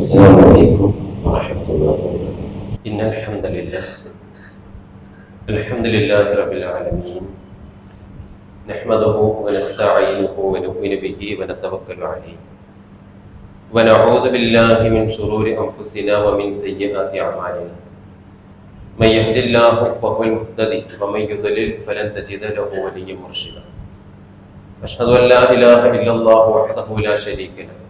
السلام عليكم ورحمة الله وبركاته. إن الحمد لله. الحمد لله رب العالمين. نحمده ونستعينه ونؤمن به ونتوكل عليه. ونعوذ بالله من شرور أنفسنا ومن سيئات أعمالنا. من يهد الله فهو المهتدي ومن يضلل فلن تجد له وليا مرشدا. أشهد أن لا إله إلا الله وحده لا شريك له.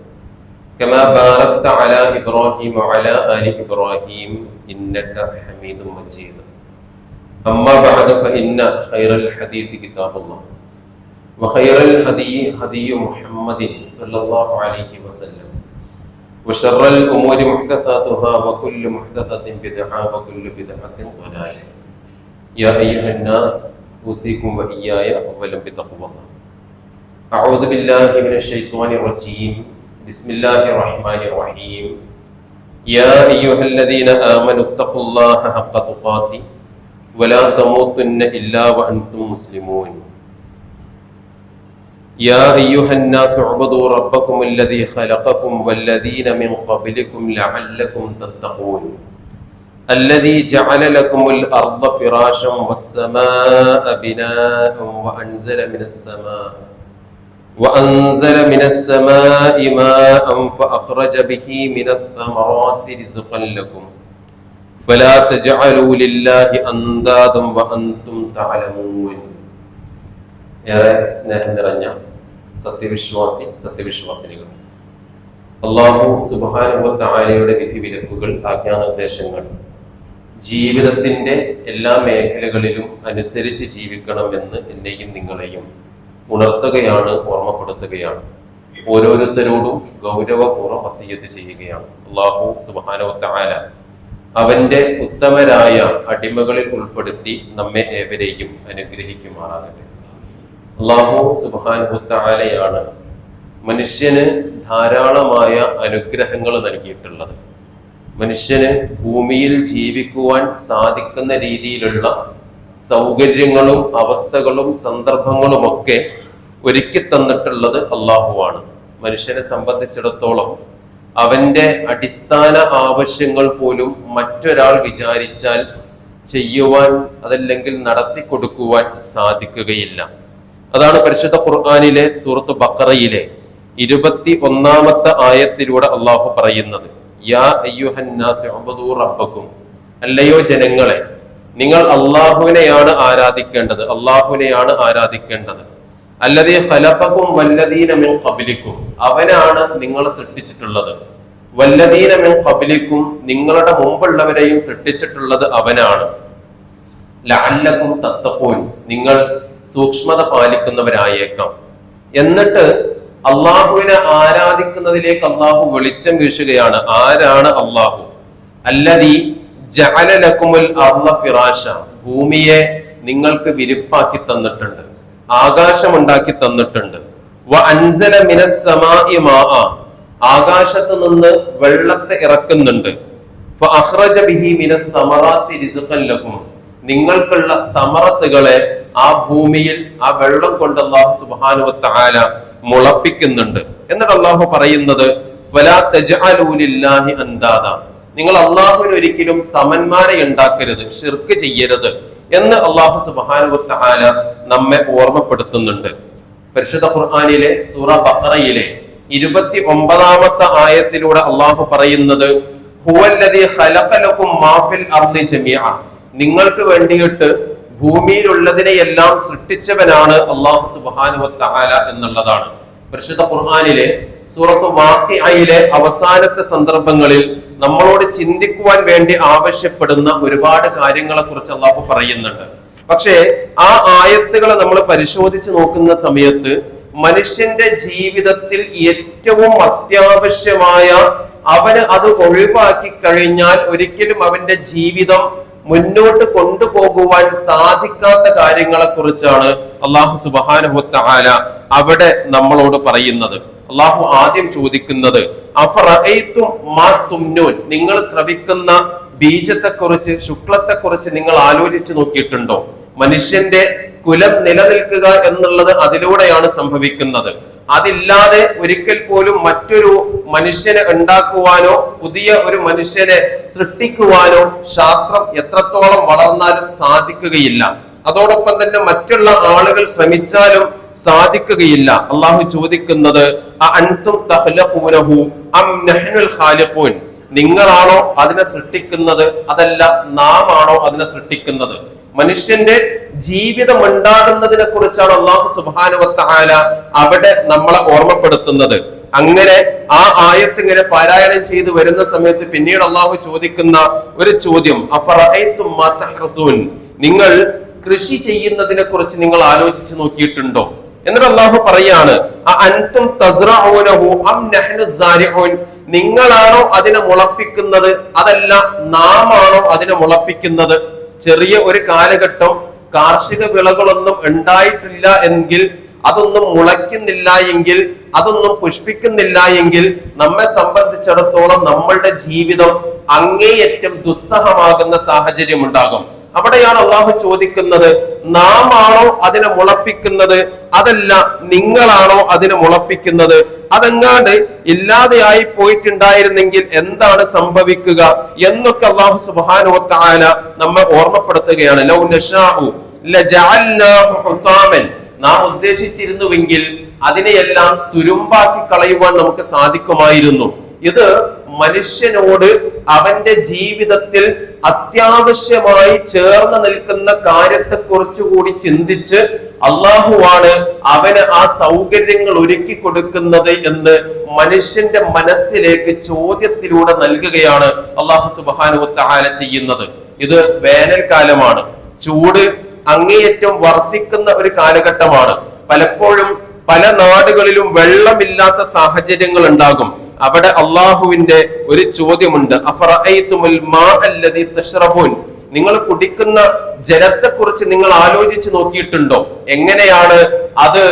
كما باركت على إبراهيم وعلى آل إبراهيم إنك حميد مجيد أما بعد فإن خير الحديث كتاب الله وخير الهدي هدي محمد صلى الله عليه وسلم وشر الأمور محدثاتها وكل محدثة بدعة وكل بدعة ضلالة يا أيها الناس أوصيكم وإياي أولا بتقوى الله أعوذ بالله من الشيطان الرجيم بسم الله الرحمن الرحيم. يا أيها الذين آمنوا اتقوا الله حق تقاته ولا تموتن إلا وأنتم مسلمون. يا أيها الناس اعبدوا ربكم الذي خلقكم والذين من قبلكم لعلكم تتقون. الذي جعل لكم الأرض فراشا والسماء بناء وأنزل من السماء. وأنزل من السماء ماء فأخرج به من الثمرات رزقا لكم فلا تجعلوا لله أندادا وأنتم تعلمون ഏറെ സ്നേഹം നിറഞ്ഞ സത്യവിശ്വാസി സത്യവിശ്വാസിനികൾ അള്ളാഹു സുബാനുഭവത്താലയുടെ വിധി വിലക്കുകൾ ആജ്ഞാനിർദ്ദേശങ്ങൾ ജീവിതത്തിന്റെ എല്ലാ മേഖലകളിലും അനുസരിച്ച് ജീവിക്കണമെന്ന് എന്നെയും നിങ്ങളെയും ഉണർത്തുകയാണ് ഓർമ്മപ്പെടുത്തുകയാണ്. ഓരോരുത്തരോടും ഗൗരവപൂർവം വസീയത്ത് ചെയ്യുകയാണ്. അള്ളാഹു സുബാനോത്താല അവന്റെ ഉത്തമരായ അടിമകളിൽ ഉൾപ്പെടുത്തി നമ്മെ ഏവരെയും അനുഗ്രഹിക്കുമാറാകട്ടെ. അള്ളാഹു സുബാനുഭത്താലയാണ് മനുഷ്യന് ധാരാളമായ അനുഗ്രഹങ്ങൾ നൽകിയിട്ടുള്ളത്. മനുഷ്യന് ഭൂമിയിൽ ജീവിക്കുവാൻ സാധിക്കുന്ന രീതിയിലുള്ള സൗകര്യങ്ങളും അവസ്ഥകളും സന്ദർഭങ്ങളും ഒക്കെ ഒരുക്കി തന്നിട്ടുള്ളത് അള്ളാഹുവാണ്. മനുഷ്യനെ സംബന്ധിച്ചിടത്തോളം അവന്റെ അടിസ്ഥാന ആവശ്യങ്ങൾ പോലും മറ്റൊരാൾ വിചാരിച്ചാൽ ചെയ്യുവാൻ അതല്ലെങ്കിൽ നടത്തി കൊടുക്കുവാൻ സാധിക്കുകയില്ല. അതാണ് പരിശുദ്ധ ഖുർആാനിലെ സൂറത്ത് ബക്കറയിലെ ഇരുപത്തി ഒന്നാമത്തെ ആയത്തിലൂടെ അള്ളാഹു പറയുന്നത്. യാ അയ്യുഹന്നാസ് റബ്ബക്കും. അല്ലയോ ജനങ്ങളെ നിങ്ങൾ അള്ളാഹുവിനെയാണ് ആരാധിക്കേണ്ടത്. അള്ളാഹുവിനെയാണ് ആരാധിക്കേണ്ടത്. അല്ലതീ ഫലപ്പക്കും വല്ലതീനമിൻ കബിലിക്കും അവനാണ് നിങ്ങൾ സൃഷ്ടിച്ചിട്ടുള്ളത്. വല്ലതീനമിൻ കബിലിക്കും നിങ്ങളുടെ മുമ്പുള്ളവരെയും സൃഷ്ടിച്ചിട്ടുള്ളത് അവനാണ്. ലാല്ലക്കും തത്തപ്പോൻ നിങ്ങൾ സൂക്ഷ്മത പാലിക്കുന്നവരായേക്കാം. എന്നിട്ട് അള്ളാഹുവിനെ ആരാധിക്കുന്നതിലേക്ക് അള്ളാഹു വെളിച്ചം വീശുകയാണ്. ആരാണ് അള്ളാഹു? അല്ലതീ ഭൂമിയെ നിങ്ങൾക്ക് വിരിപ്പാക്കി തന്നിട്ടുണ്ട്. ആകാശമുണ്ടാക്കി തന്നിട്ടുണ്ട്. വ അൻസല മാഅ. ആകാശത്ത് നിന്ന് വെള്ളത്തെ ഇറക്കുന്നുണ്ട്. ബിഹി മിന നിങ്ങൾക്കുള്ള തമറത്തുകളെ ആ ഭൂമിയിൽ ആ വെള്ളം കൊണ്ട് അള്ളാഹു സുബ്ഹാനഹു വ തആല മുളപ്പിക്കുന്നുണ്ട്. എന്നിട്ട് അള്ളാഹു പറയുന്നത് ഫലാ അന്താദ നിങ്ങൾ അള്ളാഹുവിന് ഒരിക്കലും സമന്മാരെ ഉണ്ടാക്കരുത് ഷിർക്ക് ചെയ്യരുത് എന്ന് അള്ളാഹു സുബാനുവത്താല നമ്മെ ഓർമ്മപ്പെടുത്തുന്നുണ്ട്. പരിശുദ്ധ ഖുർആാനിലെ സൂറ ബക്കറയിലെ ഇരുപത്തി ഒമ്പതാമത്തെ ആയത്തിലൂടെ അള്ളാഹു പറയുന്നത് നിങ്ങൾക്ക് വേണ്ടിയിട്ട് ഭൂമിയിലുള്ളതിനെയെല്ലാം സൃഷ്ടിച്ചവനാണ് അള്ളാഹു സുബാനുവത്താല എന്നുള്ളതാണ്. പരിശുദ്ധ ഖുർആാനിലെ സൂറത്ത് വാക്കിയയിലെ അവസാനത്തെ സന്ദർഭങ്ങളിൽ നമ്മളോട് ചിന്തിക്കുവാൻ വേണ്ടി ആവശ്യപ്പെടുന്ന ഒരുപാട് കാര്യങ്ങളെ കുറിച്ച് അള്ളാഹു പറയുന്നുണ്ട്. പക്ഷേ ആ ആയത്തുകളെ നമ്മൾ പരിശോധിച്ച് നോക്കുന്ന സമയത്ത് മനുഷ്യന്റെ ജീവിതത്തിൽ ഏറ്റവും അത്യാവശ്യമായ അവന് അത് ഒഴിവാക്കി കഴിഞ്ഞാൽ ഒരിക്കലും അവന്റെ ജീവിതം മുന്നോട്ട് കൊണ്ടുപോകുവാൻ സാധിക്കാത്ത കാര്യങ്ങളെ കുറിച്ചാണ് അള്ളാഹു സുബാനുഹുത്ത അവിടെ നമ്മളോട് പറയുന്നത്. അള്ളാഹു ആദ്യം ചോദിക്കുന്നത് നിങ്ങൾ ശ്രവിക്കുന്ന ബീജത്തെക്കുറിച്ച് ശുക്ലത്തെക്കുറിച്ച് നിങ്ങൾ ആലോചിച്ച് നോക്കിയിട്ടുണ്ടോ? മനുഷ്യന്റെ കുലം നിലനിൽക്കുക എന്നുള്ളത് അതിലൂടെയാണ് സംഭവിക്കുന്നത്. അതില്ലാതെ ഒരിക്കൽ പോലും മറ്റൊരു മനുഷ്യനെ ഉണ്ടാക്കുവാനോ പുതിയ ഒരു മനുഷ്യനെ സൃഷ്ടിക്കുവാനോ ശാസ്ത്രം എത്രത്തോളം വളർന്നാലും സാധിക്കുകയില്ല. അതോടൊപ്പം തന്നെ മറ്റുള്ള ആളുകൾ ശ്രമിച്ചാലും സാധിക്കുകയില്ല. അള്ളാഹു ചോദിക്കുന്നത് "അ അൻതും തഖ്ലഖൂനഹു അം നഹ്നുൽ ഖാലിഖൂൻ? നിങ്ങളാണോ അതിനെ സൃഷ്ടിക്കുന്നത്? അതല്ല നാം ആണോ അതിനെ സൃഷ്ടിക്കുന്നത്? മനുഷ്യന്റെ ജീവിതം ഉണ്ടാകുന്നതിനെ കുറിച്ചാണ് അള്ളാഹു സുബാനുവത്താല അവിടെ നമ്മളെ ഓർമ്മപ്പെടുത്തുന്നത്. അങ്ങനെ ആ ആയത്ത് ഇങ്ങനെ പാരായണം ചെയ്ത് വരുന്ന സമയത്ത് പിന്നീട് അള്ളാഹു ചോദിക്കുന്ന ഒരു ചോദ്യം നിങ്ങൾ കൃഷി ചെയ്യുന്നതിനെ കുറിച്ച് നിങ്ങൾ ആലോചിച്ച് നോക്കിയിട്ടുണ്ടോ? എന്നിട്ട് അള്ളാഹു പറയാണ് അൻതും നിങ്ങളാണോ അതിനെ മുളപ്പിക്കുന്നത്? അതല്ല നാം ആണോ അതിനെ മുളപ്പിക്കുന്നത്? ചെറിയ ഒരു കാലഘട്ടം കാർഷിക വിളകളൊന്നും ഉണ്ടായിട്ടില്ല എങ്കിൽ അതൊന്നും മുളയ്ക്കുന്നില്ല എങ്കിൽ അതൊന്നും പുഷ്പിക്കുന്നില്ല എങ്കിൽ നമ്മെ സംബന്ധിച്ചിടത്തോളം നമ്മളുടെ ജീവിതം അങ്ങേയറ്റം ദുസ്സഹമാകുന്ന സാഹചര്യം ഉണ്ടാകും അവിടെയാണ് അള്ളാഹു ചോദിക്കുന്നത് നാം ആണോ അതിനെ മുളപ്പിക്കുന്നത്? അതല്ല നിങ്ങളാണോ അതിനെ മുളപ്പിക്കുന്നത്? അതെങ്ങാണ്ട് ഇല്ലാതെയായി പോയിട്ടുണ്ടായിരുന്നെങ്കിൽ എന്താണ് സംഭവിക്കുക എന്നൊക്കെ അള്ളാഹു സുബാനുവത്താല നമ്മെ ഓർമ്മപ്പെടുത്തുകയാണ്. ലൗ നാം ഉദ്ദേശിച്ചിരുന്നുവെങ്കിൽ അതിനെയെല്ലാം തുരുമ്പാക്കി കളയുവാൻ നമുക്ക് സാധിക്കുമായിരുന്നു. ഇത് മനുഷ്യനോട് അവന്റെ ജീവിതത്തിൽ അത്യാവശ്യമായി ചേർന്ന് നിൽക്കുന്ന കാര്യത്തെ കുറിച്ചുകൂടി ചിന്തിച്ച് അള്ളാഹുവാണ് അവന് ആ സൗകര്യങ്ങൾ ഒരുക്കി കൊടുക്കുന്നത് എന്ന് മനുഷ്യന്റെ മനസ്സിലേക്ക് ചോദ്യത്തിലൂടെ നൽകുകയാണ് അള്ളാഹു സുബാനുവത്താല ചെയ്യുന്നത്. ഇത് വേനൽക്കാലമാണ്. ചൂട് അങ്ങേയറ്റം വർദ്ധിക്കുന്ന ഒരു കാലഘട്ടമാണ്. പലപ്പോഴും പല നാടുകളിലും വെള്ളമില്ലാത്ത സാഹചര്യങ്ങൾ ഉണ്ടാകും. അവിടെ അള്ളാഹുവിന്റെ ഒരു ചോദ്യമുണ്ട്. നിങ്ങൾ കുടിക്കുന്ന ജലത്തെക്കുറിച്ച് നിങ്ങൾ ആലോചിച്ച് നോക്കിയിട്ടുണ്ടോ? എങ്ങനെയാണ് അത്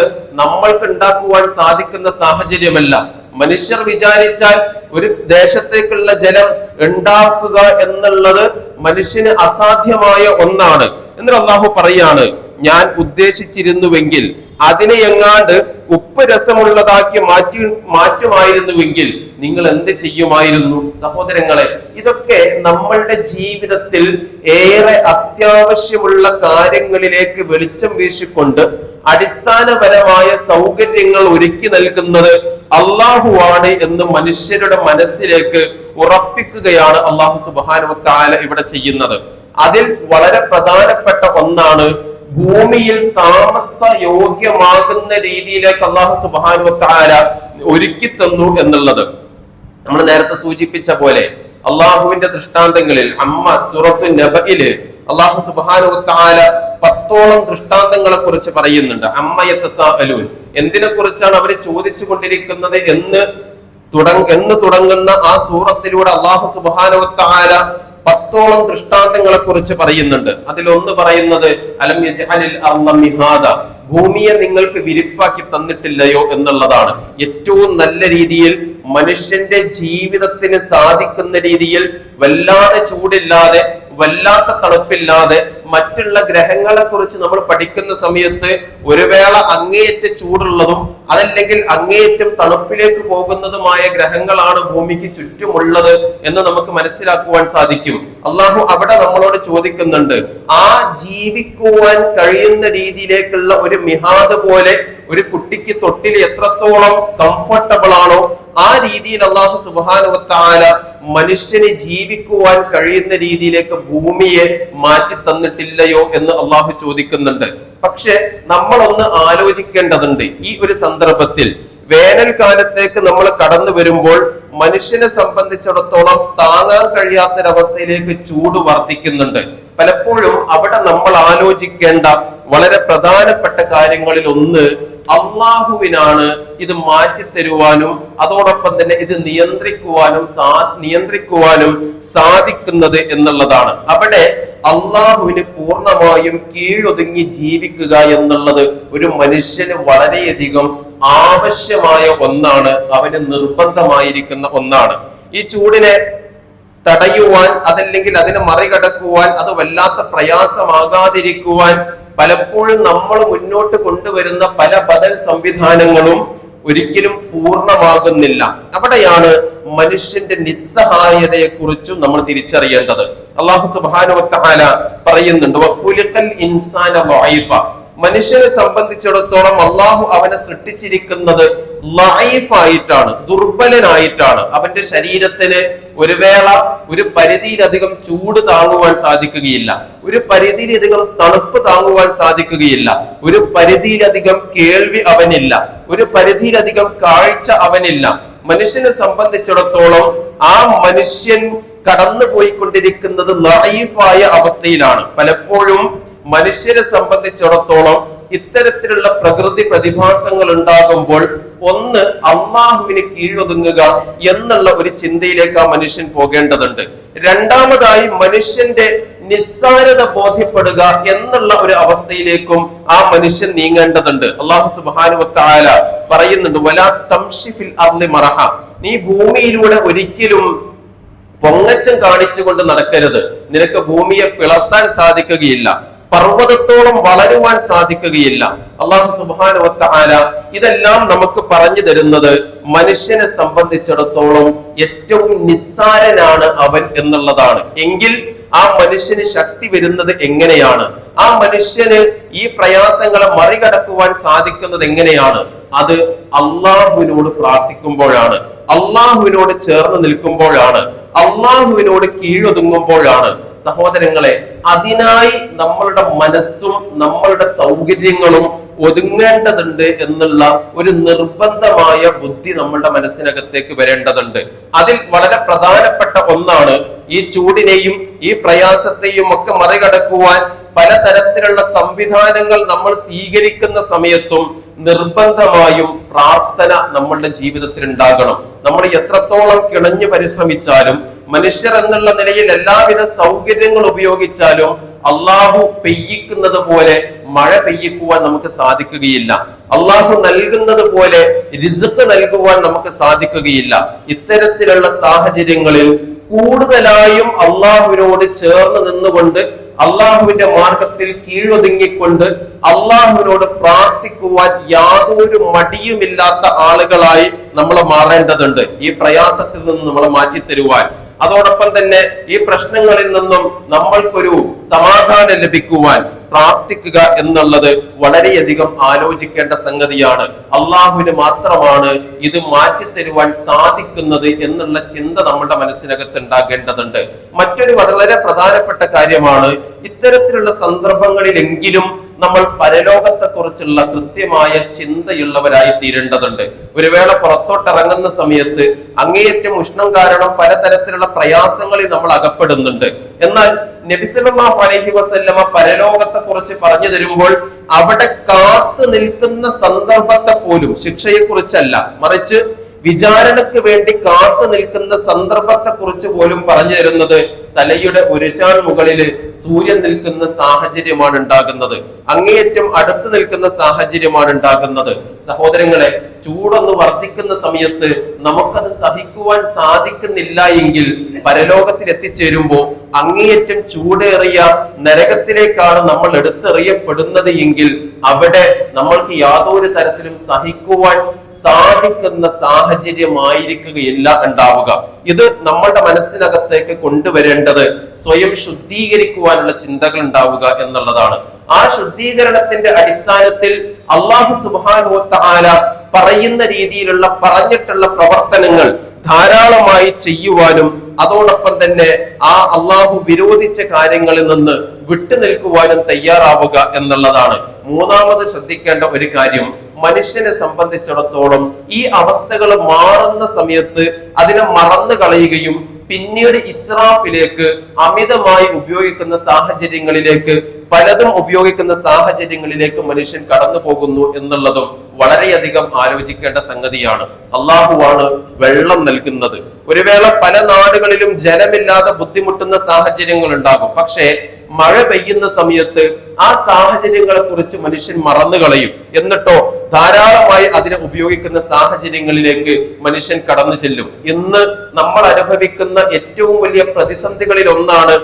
നമ്മൾക്ക് ഉണ്ടാക്കുവാൻ സാധിക്കുന്ന സാഹചര്യമല്ല. മനുഷ്യർ വിചാരിച്ചാൽ ഒരു ദേശത്തേക്കുള്ള ജലം ഉണ്ടാക്കുക എന്നുള്ളത് മനുഷ്യന് അസാധ്യമായ ഒന്നാണ്. എന്നിട്ട് അള്ളാഹു പറയാണ്. ഞാൻ ഉദ്ദേശിച്ചിരുന്നുവെങ്കിൽ അതിനെ എങ്ങാണ്ട് ഉപ്പ് രസമുള്ളതാക്കി മാറ്റി മാറ്റുമായിരുന്നുവെങ്കിൽ നിങ്ങൾ എന്ത് ചെയ്യുമായിരുന്നു? സഹോദരങ്ങളെ ഇതൊക്കെ നമ്മളുടെ ജീവിതത്തിൽ ഏറെ അത്യാവശ്യമുള്ള കാര്യങ്ങളിലേക്ക് വെളിച്ചം വീശിക്കൊണ്ട് അടിസ്ഥാനപരമായ സൗകര്യങ്ങൾ ഒരുക്കി നൽകുന്നത് അള്ളാഹുവാണ് എന്ന് മനുഷ്യരുടെ മനസ്സിലേക്ക് ഉറപ്പിക്കുകയാണ് അള്ളാഹു സുബാനുവത്താല ഇവിടെ ചെയ്യുന്നത്. അതിൽ വളരെ പ്രധാനപ്പെട്ട ഒന്നാണ് ഭൂമിയിൽ താമസ യോഗ്യമാകുന്ന രീതിയിലേക്ക് അള്ളാഹു സുബാനുവത്താല ഒരുക്കി തന്നു എന്നുള്ളത്. നമ്മൾ നേരത്തെ സൂചിപ്പിച്ച പോലെ അള്ളാഹുവിന്റെ ദൃഷ്ടാന്തങ്ങളിൽ അമ്മ സുറത്തു നബയിൽ അള്ളാഹു സുബാനുവത്താല പത്തോളം ദൃഷ്ടാന്തങ്ങളെ കുറിച്ച് പറയുന്നുണ്ട്. അമ്മയത്തസാലൂൻ എന്തിനെ കുറിച്ചാണ് അവർ ചോദിച്ചു കൊണ്ടിരിക്കുന്നത് എന്ന് തുടങ്ങ എന്ന് തുടങ്ങുന്ന ആ സൂറത്തിലൂടെ അള്ളാഹു സുബാനുവത്താല പത്തോളം ദൃഷ്ടാന്തങ്ങളെ കുറിച്ച് പറയുന്നുണ്ട്. അതിലൊന്ന് പറയുന്നത് അലം ഭൂമിയെ നിങ്ങൾക്ക് വിരിപ്പാക്കി തന്നിട്ടില്ലയോ എന്നുള്ളതാണ്. ഏറ്റവും നല്ല രീതിയിൽ മനുഷ്യന്റെ ജീവിതത്തിന് സാധിക്കുന്ന രീതിയിൽ വല്ലാതെ ചൂടില്ലാതെ വല്ലാത്ത തണുപ്പില്ലാതെ മറ്റുള്ള ഗ്രഹങ്ങളെ കുറിച്ച് നമ്മൾ പഠിക്കുന്ന സമയത്ത് ഒരു വേള അങ്ങേയറ്റം ചൂടുള്ളതും അതല്ലെങ്കിൽ അങ്ങേയറ്റം തണുപ്പിലേക്ക് പോകുന്നതുമായ ഗ്രഹങ്ങളാണ് ഭൂമിക്ക് ചുറ്റുമുള്ളത് എന്ന് നമുക്ക് മനസ്സിലാക്കുവാൻ സാധിക്കും. അള്ളാഹു അവിടെ നമ്മളോട് ചോദിക്കുന്നുണ്ട് ആ ജീവിക്കുവാൻ കഴിയുന്ന രീതിയിലേക്കുള്ള ഒരു മിഹാദ് പോലെ ഒരു കുട്ടിക്ക് തൊട്ടിൽ എത്രത്തോളം കംഫർട്ടബിൾ ആണോ ആ രീതിയിൽ അള്ളാഹു സുബാനുവത്താല മനുഷ്യന് ജീവിക്കുവാൻ കഴിയുന്ന രീതിയിലേക്ക് ഭൂമിയെ മാറ്റി തന്നിട്ടില്ലയോ എന്ന് അള്ളാഹു ചോദിക്കുന്നുണ്ട്. പക്ഷെ നമ്മളൊന്ന് ആലോചിക്കേണ്ടതുണ്ട് ഈ ഒരു സന്ദർഭത്തിൽ. വേനൽക്കാലത്തേക്ക് നമ്മൾ കടന്നു വരുമ്പോൾ മനുഷ്യനെ സംബന്ധിച്ചിടത്തോളം താങ്ങാൻ കഴിയാത്തൊരവസ്ഥയിലേക്ക് ചൂട് വർദ്ധിക്കുന്നുണ്ട്. പലപ്പോഴും അവിടെ നമ്മൾ ആലോചിക്കേണ്ട വളരെ പ്രധാനപ്പെട്ട കാര്യങ്ങളിൽ ഒന്ന് അള്ളാഹുവിനാണ് ഇത് മാറ്റിത്തരുവാനും അതോടൊപ്പം തന്നെ ഇത് നിയന്ത്രിക്കുവാനും സാ നിയന്ത്രിക്കുവാനും സാധിക്കുന്നത് എന്നുള്ളതാണ്. അവിടെ അള്ളാഹുവിന് പൂർണമായും കീഴൊതുങ്ങി ജീവിക്കുക എന്നുള്ളത് ഒരു മനുഷ്യന് വളരെയധികം ആവശ്യമായ ഒന്നാണ് അവന് നിർബന്ധമായിരിക്കുന്ന ഒന്നാണ്. ഈ ചൂടിനെ തടയുവാൻ അതല്ലെങ്കിൽ അതിനെ മറികടക്കുവാൻ അത് വല്ലാത്ത പ്രയാസമാകാതിരിക്കുവാൻ പലപ്പോഴും നമ്മൾ മുന്നോട്ട് കൊണ്ടുവരുന്ന പല ബദൽ സംവിധാനങ്ങളും ഒരിക്കലും പൂർണമാകുന്നില്ല അവിടെയാണ് മനുഷ്യന്റെ നിസ്സഹായതയെ കുറിച്ചും നമ്മൾ തിരിച്ചറിയേണ്ടത് അള്ളാഹു സുബാനുവത്താല പറയുന്നുണ്ട്. മനുഷ്യനെ സംബന്ധിച്ചിടത്തോളം അള്ളാഹു അവനെ സൃഷ്ടിച്ചിരിക്കുന്നത് ലൈഫായിട്ടാണ് ദുർബലനായിട്ടാണ്. അവന്റെ ശരീരത്തിന് ഒരു വേള ഒരു പരിധിയിലധികം ചൂട് താങ്ങുവാൻ സാധിക്കുകയില്ല. ഒരു പരിധിയിലധികം തണുപ്പ് താങ്ങുവാൻ സാധിക്കുകയില്ല. ഒരു പരിധിയിലധികം കേൾവി അവനില്ല. ഒരു പരിധിയിലധികം കാഴ്ച അവനില്ല. മനുഷ്യനെ സംബന്ധിച്ചിടത്തോളം ആ മനുഷ്യൻ കടന്നു പോയിക്കൊണ്ടിരിക്കുന്നത് ലൈഫായ അവസ്ഥയിലാണ്. പലപ്പോഴും മനുഷ്യരെ സംബന്ധിച്ചിടത്തോളം ഇത്തരത്തിലുള്ള പ്രകൃതി പ്രതിഭാസങ്ങൾ ഉണ്ടാകുമ്പോൾ ഒന്ന് അള്ളാഹുവിന് കീഴൊതുങ്ങുക എന്നുള്ള ഒരു ചിന്തയിലേക്ക് ആ മനുഷ്യൻ പോകേണ്ടതുണ്ട്. രണ്ടാമതായി മനുഷ്യന്റെ നിസ്സാരത ബോധ്യപ്പെടുക എന്നുള്ള ഒരു അവസ്ഥയിലേക്കും ആ മനുഷ്യൻ നീങ്ങേണ്ടതുണ്ട്. അള്ളാഹു സുബാനുവത്താല പറയുന്നുണ്ട് വലാ തംഷിഫിൽ അർലി മറഹ. നീ ഭൂമിയിലൂടെ ഒരിക്കലും പൊങ്ങച്ചം കാണിച്ചുകൊണ്ട് നടക്കരുത്. നിനക്ക് ഭൂമിയെ പിളർത്താൻ സാധിക്കുകയില്ല. പർവതത്തോളം വളരുവാൻ സാധിക്കുകയില്ല. അള്ളാഹു ആല ഇതെല്ലാം നമുക്ക് പറഞ്ഞു തരുന്നത് മനുഷ്യനെ സംബന്ധിച്ചിടത്തോളം ഏറ്റവും നിസ്സാരനാണ് അവൻ എന്നുള്ളതാണ്. എങ്കിൽ ആ മനുഷ്യന് ശക്തി വരുന്നത് എങ്ങനെയാണ്? ആ മനുഷ്യന് ഈ പ്രയാസങ്ങളെ മറികടക്കുവാൻ സാധിക്കുന്നത് എങ്ങനെയാണ്? അത് അള്ളാഹുവിനോട് പ്രാർത്ഥിക്കുമ്പോഴാണ്. അള്ളാഹുവിനോട് ചേർന്ന് നിൽക്കുമ്പോഴാണ്. അള്ളാഹുവിനോട് കീഴൊതുങ്ങുമ്പോഴാണ് സഹോദരങ്ങളെ അതിനായി നമ്മളുടെ മനസ്സും നമ്മളുടെ സൗകര്യങ്ങളും ഒതുങ്ങേണ്ടതുണ്ട് എന്നുള്ള ഒരു നിർബന്ധമായ ബുദ്ധി നമ്മളുടെ മനസ്സിനകത്തേക്ക് വരേണ്ടതുണ്ട്. അതിൽ വളരെ പ്രധാനപ്പെട്ട ഒന്നാണ് ഈ ചൂടിനെയും ഈ പ്രയാസത്തെയും ഒക്കെ മറികടക്കുവാൻ പലതരത്തിലുള്ള സംവിധാനങ്ങൾ നമ്മൾ സ്വീകരിക്കുന്ന സമയത്തും നിർബന്ധമായും പ്രാർത്ഥന നമ്മളുടെ ജീവിതത്തിൽ ഉണ്ടാകണം. നമ്മൾ എത്രത്തോളം കിണഞ്ഞു പരിശ്രമിച്ചാലും മനുഷ്യർ എന്നുള്ള നിലയിൽ എല്ലാവിധ സൗകര്യങ്ങൾ ഉപയോഗിച്ചാലും അള്ളാഹു പെയ്യിക്കുന്നത് പോലെ മഴ പെയ്യിക്കുവാൻ നമുക്ക് സാധിക്കുകയില്ല. അള്ളാഹു നൽകുന്നത് പോലെ റിസുക്ക് നൽകുവാൻ നമുക്ക് സാധിക്കുകയില്ല. ഇത്തരത്തിലുള്ള സാഹചര്യങ്ങളിൽ കൂടുതലായും അള്ളാഹുവിനോട് ചേർന്ന് നിന്നുകൊണ്ട് അള്ളാഹുവിന്റെ മാർഗത്തിൽ കീഴൊതുങ്ങിക്കൊണ്ട് അള്ളാഹുവിനോട് പ്രാർത്ഥിക്കുവാൻ യാതൊരു മടിയുമില്ലാത്ത ആളുകളായി നമ്മൾ മാറേണ്ടതുണ്ട്. ഈ പ്രയാസത്തിൽ നിന്ന് നമ്മളെ മാറ്റിത്തരുവാൻ. അതോടൊപ്പം തന്നെ ഈ പ്രശ്നങ്ങളിൽ നിന്നും നമ്മൾക്കൊരു സമാധാനം ലഭിക്കുവാൻ പ്രാർത്ഥിക്കുക എന്നുള്ളത് വളരെയധികം ആലോചിക്കേണ്ട സംഗതിയാണ്. അള്ളാഹുവിന് മാത്രമാണ് ഇത് മാറ്റിത്തരുവാൻ സാധിക്കുന്നത് എന്നുള്ള ചിന്ത നമ്മുടെ മനസ്സിനകത്ത് ഉണ്ടാകേണ്ടതുണ്ട്. മറ്റൊരു വളരെ പ്രധാനപ്പെട്ട കാര്യമാണ് ഇത്തരത്തിലുള്ള സന്ദർഭങ്ങളിലെങ്കിലും നമ്മൾ പരലോകത്തെ കുറിച്ചുള്ള കൃത്യമായ ചിന്തയുള്ളവരായി തീരേണ്ടതുണ്ട് ഒരു വേള പുറത്തോട്ടിറങ്ങുന്ന സമയത്ത് അങ്ങേയറ്റം ഉഷ്ണം കാരണം പലതരത്തിലുള്ള പ്രയാസങ്ങളിൽ നമ്മൾ അകപ്പെടുന്നുണ്ട്. എന്നാൽ നബിസലമാ അലൈഹി വസല്ലമ പരലോകത്തെ കുറിച്ച് പറഞ്ഞു തരുമ്പോൾ അവിടെ കാത്തു നിൽക്കുന്ന സന്ദർഭത്തെ പോലും ശിക്ഷയെ കുറിച്ചല്ല മറിച്ച് വിചാരണക്ക് വേണ്ടി കാത്തു നിൽക്കുന്ന സന്ദർഭത്തെ കുറിച്ച് പോലും പറഞ്ഞു തരുന്നത് തലയുടെ ഒരുചാൾ മുകളിൽ സൂര്യൻ നിൽക്കുന്ന സാഹചര്യമാണ് ഉണ്ടാകുന്നത്. അങ്ങേയറ്റം അടുത്ത് നിൽക്കുന്ന സാഹചര്യമാണ് ഉണ്ടാകുന്നത്. സഹോദരങ്ങളെ ചൂടൊന്ന് വർദ്ധിക്കുന്ന സമയത്ത് നമുക്കത് സഹിക്കുവാൻ സാധിക്കുന്നില്ല എങ്കിൽ പരലോകത്തിൽ എത്തിച്ചേരുമ്പോൾ അങ്ങേയറ്റം ചൂടേറിയ നരകത്തിലേക്കാണ് നമ്മൾ എടുത്തെറിയപ്പെടുന്നത് എങ്കിൽ അവിടെ നമ്മൾക്ക് യാതൊരു തരത്തിലും സഹിക്കുവാൻ സാധിക്കുന്ന സാഹചര്യമായിരിക്കുകയില്ല ഉണ്ടാവുക. ഇത് നമ്മളുടെ മനസ്സിനകത്തേക്ക് കൊണ്ടുവരേണ്ടത് സ്വയം ശുദ്ധീകരിക്കുവാനുള്ള ചിന്തകൾ ഉണ്ടാവുക എന്നുള്ളതാണ്. ആ ശുദ്ധീകരണത്തിന്റെ അടിസ്ഥാനത്തിൽ അള്ളാഹു സുബാനുവത്ത പറയുന്ന രീതിയിലുള്ള പറഞ്ഞിട്ടുള്ള പ്രവർത്തനങ്ങൾ ധാരാളമായി ചെയ്യുവാനും അതോടൊപ്പം തന്നെ ആ അള്ളാഹു വിരോധിച്ച കാര്യങ്ങളിൽ നിന്ന് വിട്ടുനിൽക്കുവാനും തയ്യാറാവുക എന്നുള്ളതാണ്. മൂന്നാമത് ശ്രദ്ധിക്കേണ്ട ഒരു കാര്യം മനുഷ്യനെ സംബന്ധിച്ചിടത്തോളം ഈ അവസ്ഥകൾ മാറുന്ന സമയത്ത് അതിനെ മറന്നു കളയുകയും പിന്നീട് ഇസ്രാഫിലേക്ക് അമിതമായി ഉപയോഗിക്കുന്ന സാഹചര്യങ്ങളിലേക്ക് പലതും ഉപയോഗിക്കുന്ന സാഹചര്യങ്ങളിലേക്ക് മനുഷ്യൻ കടന്നു പോകുന്നു എന്നുള്ളതും വളരെയധികം ആലോചിക്കേണ്ട സംഗതിയാണ്. അള്ളാഹുവാണ് വെള്ളം നൽകുന്നത്. ഒരു വേള പല നാടുകളിലും ജലമില്ലാതെ ബുദ്ധിമുട്ടുന്ന സാഹചര്യങ്ങൾ ഉണ്ടാകും പക്ഷേ മഴ പെയ്യുന്ന സമയത്ത് ആ സാഹചര്യങ്ങളെ കുറിച്ച് മനുഷ്യൻ മറന്നു കളയും എന്നിട്ടോ ധാരാളമായി അതിനെ ഉപയോഗിക്കുന്ന സാഹചര്യങ്ങളിലേക്ക് മനുഷ്യൻ കടന്നു ചെല്ലും. ഇന്ന് നമ്മൾ അനുഭവിക്കുന്ന ഏറ്റവും വലിയ പ്രതിസന്ധികളിൽ ഒന്നാണ്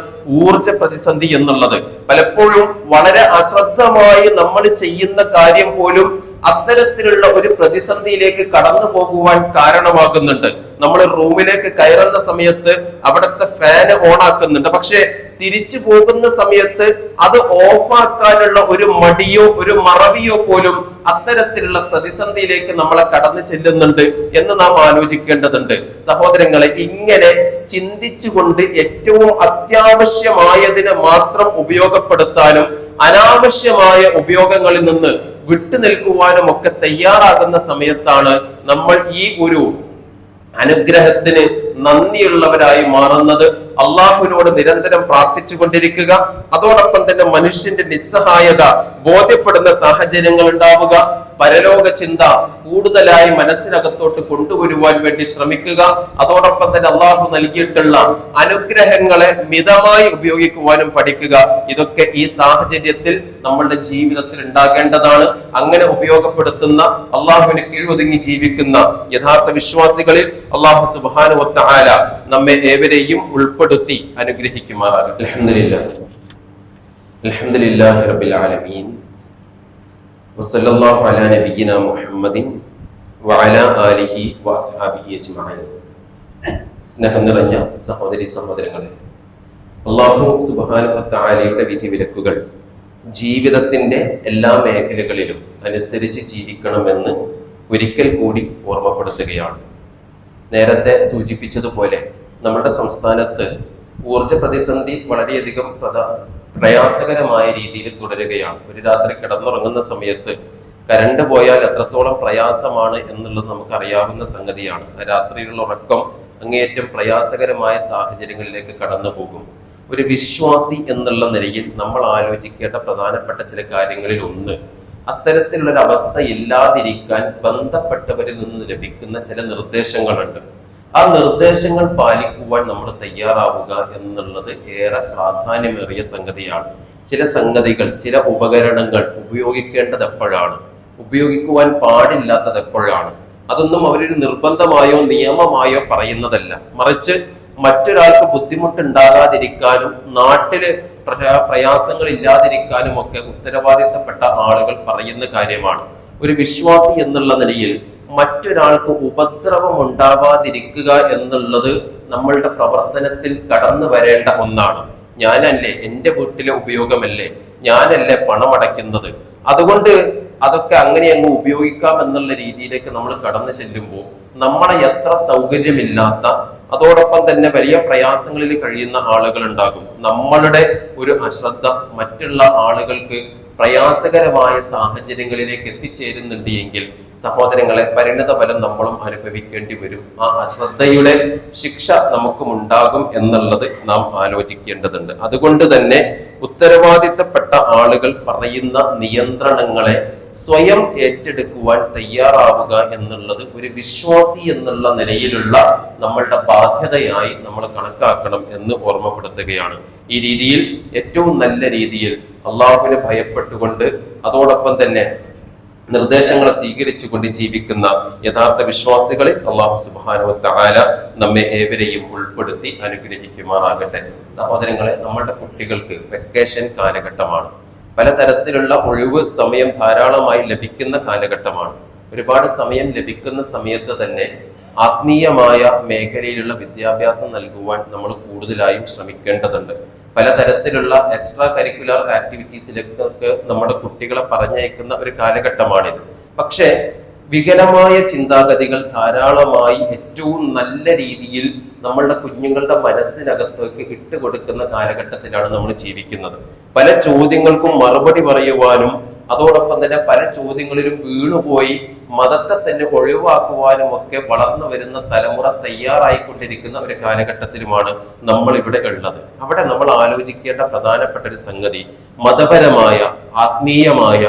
ഊർജ പ്രതിസന്ധി എന്നുള്ളത്. പലപ്പോഴും വളരെ അശ്രദ്ധമായി നമ്മൾ ചെയ്യുന്ന കാര്യം പോലും അത്തരത്തിലുള്ള ഒരു പ്രതിസന്ധിയിലേക്ക് കടന്നു പോകുവാൻ കാരണമാകുന്നുണ്ട്. നമ്മൾ റൂമിലേക്ക് കയറുന്ന സമയത്ത് അവിടുത്തെ ഫാന് ഓൺ ആക്കുന്നുണ്ട് പക്ഷെ തിരിച്ചു പോകുന്ന സമയത്ത് അത് ഓഫാക്കാനുള്ള ഒരു മടിയോ ഒരു മറവിയോ പോലും അത്തരത്തിലുള്ള പ്രതിസന്ധിയിലേക്ക് നമ്മളെ കടന്നു ചെല്ലുന്നുണ്ട് എന്ന് നാം ആലോചിക്കേണ്ടതുണ്ട്. സഹോദരങ്ങളെ ഇങ്ങനെ ചിന്തിച്ചുകൊണ്ട് ഏറ്റവും അത്യാവശ്യമായതിനെ മാത്രം ഉപയോഗപ്പെടുത്താനും അനാവശ്യമായ ഉപയോഗങ്ങളിൽ നിന്ന് വിട്ടുനിൽക്കുവാനും ഒക്കെ തയ്യാറാകുന്ന സമയത്താണ് നമ്മൾ ഈ ഒരു അനുഗ്രഹത്തിന് നന്ദിയുള്ളവരായി മാറുന്നത് അള്ളാഹുവിനോട് നിരന്തരം പ്രാർത്ഥിച്ചു കൊണ്ടിരിക്കുക. അതോടൊപ്പം തന്നെ മനുഷ്യന്റെ നിസ്സഹായത ബോധ്യപ്പെടുന്ന സാഹചര്യങ്ങൾ ഉണ്ടാവുക. പരലോക ചിന്ത കൂടുതലായി മനസ്സിനകത്തോട്ട് കൊണ്ടുവരുവാൻ വേണ്ടി ശ്രമിക്കുക. അതോടൊപ്പം തന്നെ അള്ളാഹു നൽകിയിട്ടുള്ള അനുഗ്രഹങ്ങളെ മിതമായി ഉപയോഗിക്കുവാനും പഠിക്കുക. ഇതൊക്കെ ഈ സാഹചര്യത്തിൽ നമ്മളുടെ ജീവിതത്തിൽ ഉണ്ടാകേണ്ടതാണ്. അങ്ങനെ ഉപയോഗപ്പെടുത്തുന്ന അള്ളാഹുവിന് കീഴൊതുങ്ങി ജീവിക്കുന്ന യഥാർത്ഥ വിശ്വാസികളിൽ അള്ളാഹു സുബാനുവത്ത ആല നമ്മെ ഏവരെയും ഉൾപ്പെടുത്തി അനുഗ്രഹിക്കുമാറാകും അലഹമില്ല അൽഹംദുലില്ലാഹി റബ്ബിൽ ആലമീൻ. വസല്ലല്ലാഹു അലാ നബിയിന മുഹമ്മദിൻ വഅലാ ആലിഹി വഅസ്ഹാബിഹി അജ്മഈൻ. സ്നേഹം നിറഞ്ഞ സഹോദരി സഹോദരങ്ങളെ അള്ളാഹു സുബ്ഹാനഹു വതആലയുടെ വിധിവിലക്കുകൾ ജീവിതത്തിന്റെ എല്ലാ മേഖലകളിലും അനുസരിച്ച് ജീവിക്കണമെന്ന് ഒരിക്കൽ കൂടി ഓർമ്മപ്പെടുത്തുകയാണ്. നേരത്തെ സൂചിപ്പിച്ചതുപോലെ നമ്മുടെ സംസ്ഥാനത്ത് ഊർജ പ്രതിസന്ധി വളരെയധികം പ്രധാ പ്രയാസകരമായ രീതിയിൽ തുടരുകയാണ്. ഒരു രാത്രി കിടന്നുറങ്ങുന്ന സമയത്ത് കരണ്ട് പോയാൽ എത്രത്തോളം പ്രയാസമാണ് എന്നുള്ളത് നമുക്കറിയാവുന്ന സംഗതിയാണ്. രാത്രിയിലുള്ള ഉറക്കം അങ്ങേയറ്റം പ്രയാസകരമായ സാഹചര്യങ്ങളിലേക്ക് കടന്നു പോകും. ഒരു വിശ്വാസി എന്നുള്ള നിലയിൽ നമ്മൾ ആലോചിക്കേണ്ട പ്രധാനപ്പെട്ട ചില കാര്യങ്ങളിൽ ഒന്ന് അത്തരത്തിലുള്ള അവസ്ഥ ഇല്ലാതിരിക്കാൻ ബന്ധപ്പെട്ടവരിൽ നിന്ന് ലഭിക്കുന്ന ചില നിർദ്ദേശങ്ങളുണ്ട്. ആ നിർദ്ദേശങ്ങൾ പാലിക്കുവാൻ നമ്മൾ തയ്യാറാവുക എന്നുള്ളത് ഏറെ പ്രാധാന്യമേറിയ സംഗതിയാണ്. ചില സംഗതികൾ ചില ഉപകരണങ്ങൾ ഉപയോഗിക്കേണ്ടത് എപ്പോഴാണ്? ഉപയോഗിക്കുവാൻ പാടില്ലാത്തത് എപ്പോഴാണ്? അതൊന്നും അവരൊരു നിർബന്ധമായോ നിയമമായോ പറയുന്നതല്ല. മറിച്ച് മറ്റൊരാൾക്ക് ബുദ്ധിമുട്ടുണ്ടാകാതിരിക്കാനും നാട്ടിൽ പ്രയാസങ്ങൾ ഇല്ലാതിരിക്കാനും ഒക്കെ ഉത്തരവാദിത്തപ്പെട്ട ആളുകൾ പറയുന്ന കാര്യമാണ്. ഒരു വിശ്വാസി എന്നുള്ള നിലയിൽ മറ്റൊരാൾക്ക് ഉപദ്രവം ഉണ്ടാവാതിരിക്കുക എന്നുള്ളത് നമ്മളുടെ പ്രവർത്തനത്തിൽ കടന്നു വരേണ്ട ഒന്നാണ്. ഞാനല്ലേ എന്റെ വീട്ടിലെ ഉപയോഗമല്ലേ? ഞാനല്ലേ പണമടയ്ക്കുന്നത്? അതുകൊണ്ട് അതൊക്കെ അങ്ങനെ അങ്ങ് ഉപയോഗിക്കാം എന്നുള്ള രീതിയിലേക്ക് നമ്മൾ കടന്നു ചെല്ലുമ്പോൾ നമ്മളെ എത്ര സൗകര്യമില്ലാത്ത അതോടൊപ്പം തന്നെ വലിയ പ്രയാസങ്ങളിൽ കഴിയുന്ന ആളുകൾ ഉണ്ടാകും നമ്മളുടെ ഒരു അശ്രദ്ധ മറ്റുള്ള ആളുകൾക്ക് പ്രയാസകരമായ സാഹചര്യങ്ങളിലേക്ക് എത്തിച്ചേരുന്നുണ്ട് എങ്കിൽ സഹോദരങ്ങളെ പരിണത ഫലം നമ്മളും അനുഭവിക്കേണ്ടി വരും. ആ അശ്രദ്ധയുടെ ശിക്ഷ നമുക്കും ഉണ്ടാകും എന്നുള്ളത് നാം ആലോചിക്കേണ്ടതുണ്ട്. അതുകൊണ്ട് തന്നെ ഉത്തരവാദിത്തപ്പെട്ട ആളുകൾ പറയുന്ന നിയന്ത്രണങ്ങളെ സ്വയം ഏറ്റെടുക്കുവാൻ തയ്യാറാവുക എന്നുള്ളത് ഒരു വിശ്വാസി എന്നുള്ള നിലയിലുള്ള നമ്മളുടെ ബാധ്യതയായി നമ്മൾ കണക്കാക്കണം എന്ന് ഓർമ്മപ്പെടുത്തുകയാണ്. ഈ രീതിയിൽ ഏറ്റവും നല്ല രീതിയിൽ അള്ളാഹുവിനെ ഭയപ്പെട്ടുകൊണ്ട് അതോടൊപ്പം തന്നെ നിർദ്ദേശങ്ങളെ സ്വീകരിച്ചുകൊണ്ട് ജീവിക്കുന്ന യഥാർത്ഥ വിശ്വാസികളിൽ അള്ളാഹു സുബാനു താല നമ്മെ ഏവരെയും ഉൾപ്പെടുത്തി അനുഗ്രഹിക്കുമാറാകട്ടെ. സഹോദരങ്ങളെ നമ്മളുടെ കുട്ടികൾക്ക് വെക്കേഷൻ കാലഘട്ടമാണ്. പലതരത്തിലുള്ള ഒഴിവ് സമയം ധാരാളമായി ലഭിക്കുന്ന കാലഘട്ടമാണ്. ഒരുപാട് സമയം ലഭിക്കുന്ന സമയത്ത് തന്നെ ആത്മീയമായ മേഖലയിലുള്ള വിദ്യാഭ്യാസം നൽകുവാൻ നമ്മൾ കൂടുതലായും ശ്രമിക്കേണ്ടതുണ്ട്. പലതരത്തിലുള്ള എക്സ്ട്രാ കരിക്കുലർ ആക്ടിവിറ്റീസിലേക്ക് നമ്മുടെ കുട്ടികളെ പറഞ്ഞയക്കുന്ന ഒരു കാലഘട്ടമാണിത്. പക്ഷേ വികലമായ ചിന്താഗതികൾ ധാരാളമായി ഏറ്റവും നല്ല രീതിയിൽ നമ്മളുടെ കുഞ്ഞുങ്ങളുടെ മനസ്സിനകത്തേക്ക് ഇട്ടുകൊടുക്കുന്ന കാലഘട്ടത്തിലാണ് നമ്മൾ ജീവിക്കുന്നത്. പല ചോദ്യങ്ങൾക്കും മറുപടി പറയുവാനും അതോടൊപ്പം തന്നെ പല ചോദ്യങ്ങളിലും വീണുപോയി മതത്തെ തന്നെ ഒഴിവാക്കുവാനും ഒക്കെ വളർന്നു വരുന്ന തലമുറ തയ്യാറായിക്കൊണ്ടിരിക്കുന്ന ഒരു കാലഘട്ടത്തിലുമാണ് നമ്മൾ ഇവിടെ ഉള്ളത്. അവിടെ നമ്മൾ ആലോചിക്കേണ്ട പ്രധാനപ്പെട്ട ഒരു സംഗതി മതപരമായ ആത്മീയമായ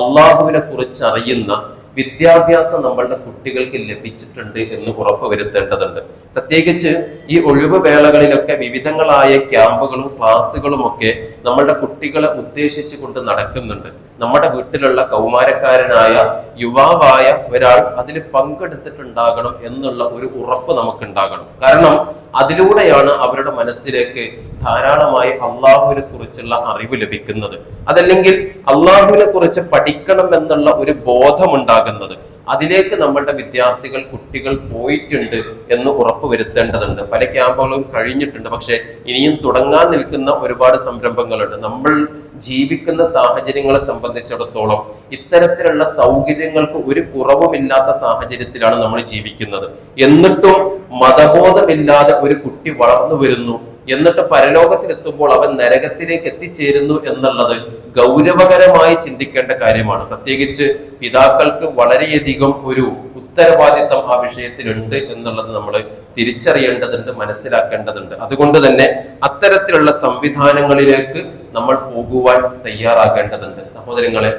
അള്ളാഹുവിനെ കുറിച്ച് അറിയുന്ന വിദ്യാഭ്യാസം നമ്മളുടെ കുട്ടികൾക്ക് ലഭിച്ചിട്ടുണ്ട് എന്ന് ഉറപ്പുവരുത്തേണ്ടതുണ്ട്. പ്രത്യേകിച്ച് ഈ ഒഴിവ് വേളകളിലൊക്കെ വിവിധങ്ങളായ ക്യാമ്പുകളും ക്ലാസ്സുകളും ഒക്കെ നമ്മളുടെ കുട്ടികളെ ഉദ്ദേശിച്ചുകൊണ്ട് നടക്കുന്നുണ്ട്. നമ്മുടെ വീട്ടിലുള്ള കൗമാരക്കാരനായ യുവാവായ ഒരാൾ അതിൽ പങ്കെടുത്തിട്ടുണ്ടാകണം എന്നുള്ള ഒരു ഉറപ്പ് നമുക്കുണ്ടാകണം. കാരണം അതിലൂടെയാണ് അവരുടെ മനസ്സിലേക്ക് ധാരാളമായി അള്ളാഹുവിനെ കുറിച്ചുള്ള അറിവ് ലഭിക്കുന്നത്. അതല്ലെങ്കിൽ അള്ളാഹുവിനെ കുറിച്ച് പഠിക്കണം എന്നുള്ള ഒരു ബോധമുണ്ടാകുന്നത്. അതിലേക്ക് നമ്മളുടെ വിദ്യാർത്ഥികൾ കുട്ടികൾ പോയിട്ടുണ്ട് എന്ന് ഉറപ്പ് വരുത്തേണ്ടതുണ്ട്. പല ക്യാമ്പുകളും കഴിഞ്ഞിട്ടുണ്ട്. പക്ഷെ ഇനിയും തുടങ്ങാൻ നിൽക്കുന്ന ഒരുപാട് സംരംഭങ്ങളുണ്ട്. നമ്മൾ ജീവിക്കുന്ന സാഹചര്യങ്ങളെ സംബന്ധിച്ചിടത്തോളം ഇത്തരത്തിലുള്ള സൗകര്യങ്ങൾക്ക് ഒരു കുറവുമില്ലാത്ത സാഹചര്യത്തിലാണ് നമ്മൾ ജീവിക്കുന്നത്. എന്നിട്ടും മതബോധമില്ലാതെ ഒരു കുട്ടി വളർന്നു വരുന്നു എന്നിട്ട് പരലോകത്തിലെത്തുമ്പോൾ അവൻ നരകത്തിലേക്ക് എത്തിച്ചേരുന്നു എന്നുള്ളത് ഗൗരവകരമായി ചിന്തിക്കേണ്ട കാര്യമാണ്. പ്രത്യേകിച്ച് പിതാക്കൾക്ക് വളരെയധികം ഒരു ഉത്തരവാദിത്തം ആ വിഷയത്തിലുണ്ട് എന്നുള്ളത് നമ്മൾ തിരിച്ചറിയേണ്ടതുണ്ട് മനസ്സിലാക്കേണ്ടതുണ്ട്. അതുകൊണ്ട് തന്നെ അത്തരത്തിലുള്ള സംവിധാനങ്ങളിലേക്ക് നമ്മൾ പോകുവാൻ തയ്യാറാകേണ്ടതുണ്ട്. സഹോദരങ്ങളെ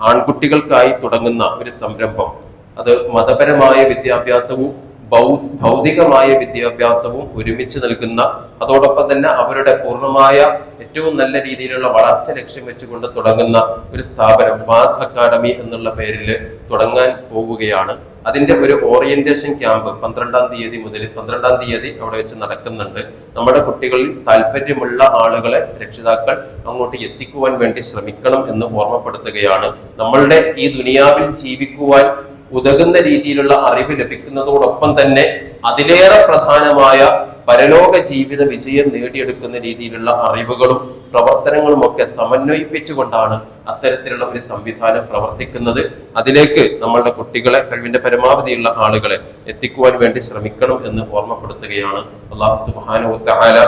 ആൺകുട്ടികൾക്കായി തുടങ്ങുന്ന ഒരു സംരംഭം. അത് മതപരമായ വിദ്യാഭ്യാസവും ഭൗതികമായ വിദ്യാഭ്യാസവും ഒരുമിച്ച് നൽകുന്ന അതോടൊപ്പം തന്നെ അവരുടെ പൂർണമായ ഏറ്റവും നല്ല രീതിയിലുള്ള വളർച്ച ലക്ഷ്യം വെച്ചുകൊണ്ട് തുടങ്ങുന്ന ഒരു സ്ഥാപനം ഫാസ് അക്കാഡമി എന്നുള്ള പേരിൽ തുടങ്ങാൻ പോവുകയാണ്. അതിന്റെ ഒരു ഓറിയന്റേഷൻ ക്യാമ്പ് പന്ത്രണ്ടാം തീയതി മുതൽ പന്ത്രണ്ടാം തീയതി അവിടെ വെച്ച് നടക്കുന്നുണ്ട്. നമ്മുടെ കുട്ടികളിൽ താല്പര്യമുള്ള ആളുകളെ രക്ഷിതാക്കൾ അങ്ങോട്ട് എത്തിക്കുവാൻ വേണ്ടി ശ്രമിക്കണം എന്ന് ഓർമ്മപ്പെടുത്തുകയാണ്. നമ്മളുടെ ഈ ദുനിയാവിൽ ജീവിക്കുവാൻ ഉതകുന്ന രീതിയിലുള്ള അറിവ് ലഭിക്കുന്നതോടൊപ്പം തന്നെ അതിലേറെ പ്രധാനമായ പരലോക ജീവിത വിജയം നേടിയെടുക്കുന്ന രീതിയിലുള്ള അറിവുകളും പ്രവർത്തനങ്ങളും ഒക്കെ സമന്വയിപ്പിച്ചുകൊണ്ടാണ് അത്തരത്തിലുള്ള ഒരു സംവിധാനം പ്രവർത്തിക്കുന്നത്. അതിലേക്ക് നമ്മളുടെ കുട്ടികളെ കഴിവിന്റെ പരമാവധിയുള്ള ആളുകളെ എത്തിക്കുവാൻ വേണ്ടി ശ്രമിക്കണം എന്ന് ഓർമ്മപ്പെടുത്തുകയാണ് അള്ളാഹു സുബാനു തആല.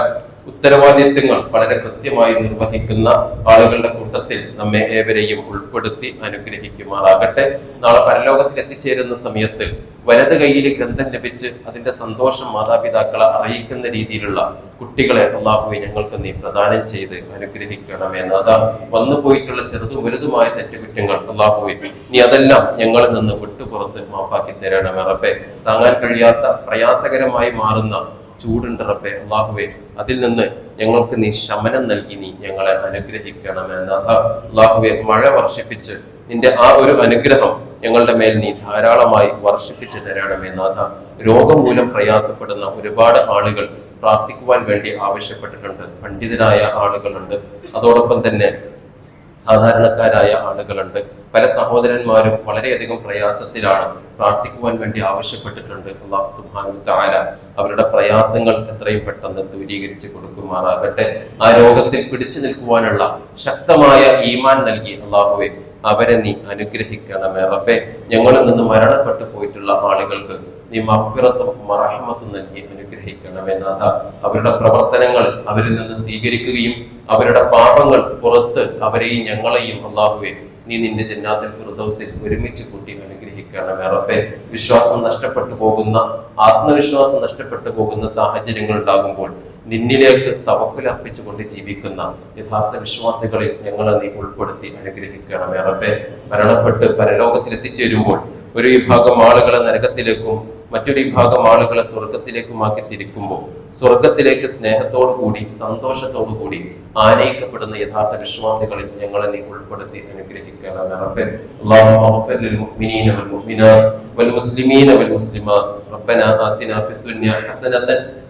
ഉത്തരവാദിത്തങ്ങൾ വളരെ കൃത്യമായി നിർവഹിക്കുന്ന ആളുകളുടെ കൂട്ടത്തിൽ നമ്മെ ഏവരെയും ഉൾപ്പെടുത്തി അനുഗ്രഹിക്കുമാറാകട്ടെ. നാളെ പരലോകത്തിൽ എത്തിച്ചേരുന്ന സമയത്ത് വലത് കയ്യിൽ ഗ്രന്ഥം ലഭിച്ച് അതിന്റെ സന്തോഷം മാതാപിതാക്കളെ അറിയിക്കുന്ന രീതിയിലുള്ള കുട്ടികളെ അള്ളാഹുവെ ഞങ്ങൾക്ക് നീ പ്രദാനം ചെയ്ത് അനുഗ്രഹിക്കണമേ. നാഥ വന്നു പോയിട്ടുള്ള ചെറുതും വലുതുമായ തെറ്റുകുറ്റങ്ങൾ അള്ളാഹുവെ നീ അതെല്ലാം ഞങ്ങളിൽ നിന്ന് വിട്ടുപുറത്ത് മാപ്പാക്കി തരണമേ റബ്ബേ. താങ്ങാൻ കഴിയാത്ത പ്രയാസകരമായി മാറുന്ന ചൂടുണ്ട് റബ്ബെ. അള്ളാഹുവെ അതിൽ നിന്ന് ഞങ്ങൾക്ക് നീ ശമനം നൽകി നീ ഞങ്ങളെ അനുഗ്രഹിക്കണമേ. നാഥ അള്ളാഹുവെ മഴ വർഷിപ്പിച്ച് നിന്റെ ആ ഒരു അനുഗ്രഹം ഞങ്ങളുടെ മേൽ നീ ധാരാളമായി വർഷിപ്പിച്ച് തരണമേ. നാഥ രോഗം മൂലം പ്രയാസപ്പെടുന്ന ഒരുപാട് ആളുകൾ പ്രാർത്ഥിക്കുവാൻ വേണ്ടി ആവശ്യപ്പെട്ടിട്ടുണ്ട്. പണ്ഡിതരായ ആളുകളുണ്ട്. അതോടൊപ്പം തന്നെ സാധാരണക്കാരായ ആളുകളുണ്ട്. പല സഹോദരന്മാരും വളരെയധികം പ്രയാസത്തിലാണ് പ്രാർത്ഥിക്കുവാൻ വേണ്ടി ആവശ്യപ്പെട്ടിട്ടുണ്ട്. അള്ളാഹു സുബ്ഹാനഹു തആല അവരുടെ പ്രയാസങ്ങൾ എത്രയും പെട്ടെന്ന് ദൂരീകരിച്ച് കൊടുക്കുമാറാകട്ടെ. ആ രോഗത്തിൽ പിടിച്ചു നിൽക്കുവാനുള്ള ശക്തമായ ഈമാൻ നൽകി അള്ളാഹുവെ. അവരെ നീ അനുഗ്രഹിക്കണമേ റബ്ബെ. ഞങ്ങളിൽ നിന്ന് മരണപ്പെട്ടു പോയിട്ടുള്ള ആളുകൾക്ക് നീ മഫിറത്തും മറഹമത്തും നൽകി അനുഗ്രഹിക്കണമേ നാഥ. അവരുടെ പ്രവർത്തനങ്ങൾ അവരിൽ നിന്ന് സ്വീകരിക്കുകയും അവരുടെ പാപങ്ങൾ പുറത്ത് അവരെയും ഞങ്ങളെയും അള്ളാഹുവെ നീ നിന്റെ ജന്നാത്തിൽ ഫിർദൗസിൽ ഒരുമിച്ച് കൂട്ടി അനുഗ്രഹിക്കണമേ റബ്ബെ. വിശ്വാസം നഷ്ടപ്പെട്ടു പോകുന്ന ആത്മവിശ്വാസം നഷ്ടപ്പെട്ടു പോകുന്ന സാഹചര്യങ്ങൾ ഉണ്ടാകുമ്പോൾ നിന്നിലേക്ക് തവക്കുലർപ്പിച്ചുകൊണ്ട് ജീവിക്കുന്ന യഥാർത്ഥ വിശ്വാസികളിൽ ഞങ്ങളെ നീ ഉൾപ്പെടുത്തി അനുഗ്രഹിക്കണമേ റബ്ബേ മരണപ്പെട്ട് പരലോകത്തിൽ എത്തിച്ചേരുമ്പോൾ ഒരു വിഭാഗം ആളുകളെ നരകത്തിലേക്കും മറ്റൊരു വിഭാഗം ആളുകളെ സ്വർഗത്തിലേക്കുമാക്കി തിരിക്കുമ്പോൾ സ്വർഗത്തിലേക്ക് സ്നേഹത്തോടു കൂടി സന്തോഷത്തോടു കൂടി ആനയിക്കപ്പെടുന്ന യഥാർത്ഥ വിശ്വാസികളിൽ ഞങ്ങളെ നീ ഉൾപ്പെടുത്തി അനുഗ്രഹിക്കണമേ റബ്ബേ اللهم اغفر للمؤمنين والمؤمنات والمسلمين والمسلمات ربنا آتنا في الدنيا حسنة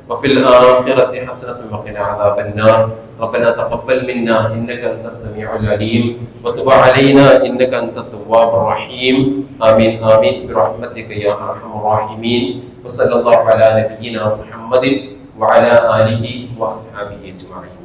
وفي الآخرة حسنة وقنا عذاب النار ربنا تقبل منا إنك أنت السميع العليم وتب علينا إنك أنت التواب الرحيم آمين آمين برحمتك يا أرحم الراحمين وصلى الله على نبينا محمد وعلى آله وأصحابه أجمعين